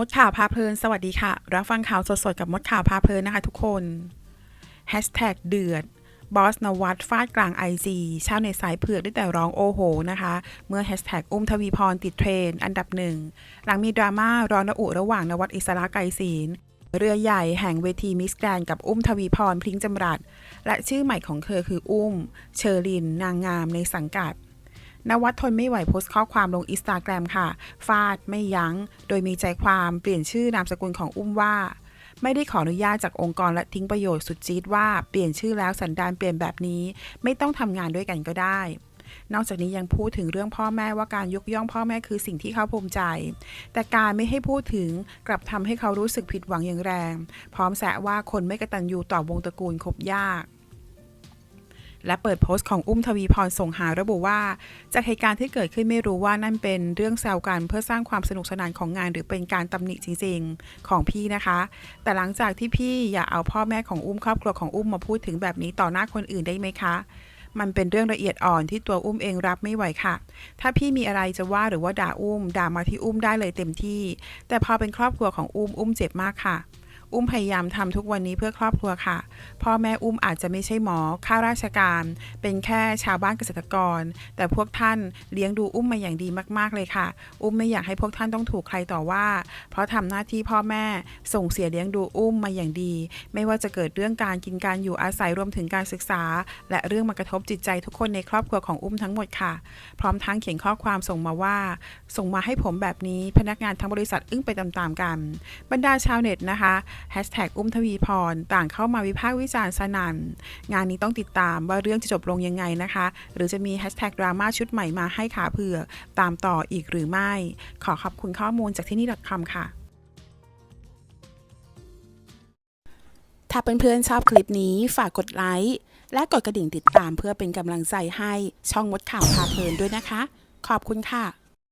มดข่าวพาเพลิน สวัสดีค่ะ รับฟังข่าวสดๆ กับมดข่าวพาเพลินนะคะทุกคนแฮชแท็กเดือดบอสนวัตฟาดกลางไอจีชาวในสายเผือกได้แต่ร้องโอโหนะคะ เมื่อแฮชแท็กอุ้มทวีพรติดเทรนด์อันดับหนึ่ง หลังมีดราม่าร้อนระอุระหว่างนวัตอิสระไกรศีลเรือใหญ่แห่งเวทีมิสแกรนกับอุ้มทวีพรพริ้งจำรัด และชื่อใหม่ของเธอคืออุ้ม เชอริน นางงามในสังกัด นวัดทนไม่ไหวโพสต์ข้อความลงอินสตาแกรมค่ะ ฟาดไม่ยัง้ง โดยมีใจความเปลี่ยนชื่อนามสกุลของอุ้มว่า ไม่ได้ขออนุญาตจากองค์กรและทิ้งประโยชน์สุดจี๊ดว่าเปลี่ยนชื่อแล้วสันดานเปลี่ยนแบบนี้ ไม่ต้องทำงานด้วยกันก็ได้ นอกจากนี้ยังพูดถึงเรื่องพ่อแม่ว่าการยกย่องพ่อแม่คือสิ่งที่เขาภูมิใจ แต่การไม่ให้พูดถึงกลับทำให้เขารู้สึกผิดหวังอย่างแรง พร้อมแซะว่าคนไม่กระตัญญูต่อวงตระกูลคบยาก และเปิดโพสต์ของอุ้มทวีพรส่งหาระบุว่า จากเหตุการณ์ที่เกิดขึ้นไม่รู้ว่านั่นเป็นเรื่องแซวกันเพื่อสร้างความสนุกสนานของงาน หรือเป็นการตำหนิจริง ๆ ของพี่นะคะ แต่หลังจากที่พี่อย่าเอาพ่อแม่ของอุ้มครอบครัวของอุ้มมาพูดถึงแบบนี้ต่อหน้าคนอื่นได้ไหมคะมันเป็นเรื่องละเอียดอ่อนที่ตัวอุ้มเองรับไม่ไหวค่ะ ถ้าพี่มีอะไรจะว่าหรือว่าด่าอุ้ม ด่ามาที่อุ้มได้เลยเต็มที่ แต่พอเป็นครอบครัวของอุ้มอุ้มเจ็บมากค่ะ อุ้มพยายามทำทุกวันนี้เพื่อครอบครัวค่ะ พ่อแม่อุ้มอาจจะไม่ใช่หมอ ข้าราชการ เป็นแค่ชาวบ้านเกษตรกร แต่พวกท่านเลี้ยงดูอุ้มมาอย่างดีมากๆเลยค่ะ อุ้มไม่อยากให้พวกท่านต้องถูกใครต่อว่า เพราะทำหน้าที่พ่อแม่ส่งเสียเลี้ยงดูอุ้มมาอย่างดี ไม่ว่าจะเกิดเรื่องการกินการอยู่อาศัยรวมถึงการศึกษา และเรื่องมากระทบจิตใจทุกคนในครอบครัวของอุ้มทั้งหมดค่ะ พร้อมทั้งเขียนข้อความส่งมาว่า ส่งมาให้ผมแบบนี้พนักงานทั้งบริษัทอึ้งไปตามๆกัน บรรดาชาวเน็ตนะคะอุ้มทวีพร ต่างเข้ามาวิพากษ์วิจารณ์สนั่น งานนี้ต้องติดตามว่าเรื่องจะจบลงยังไงนะคะ หรือจะมีแฮชแท็กดราม่าชุดใหม่มาให้ขาเผือกตามต่ออีกหรือไม่ ขอขอบคุณข้อมูลจากที่นี่ .com ค่ะถ้าเพื่อนๆชอบคลิปนี้ฝากกดไลค์ และกดกระดิ่งติดตามเพื่อเป็นกำลังใจให้ช่องมดข่าวพาเพลินด้วยนะคะ ขอบคุณค่ะ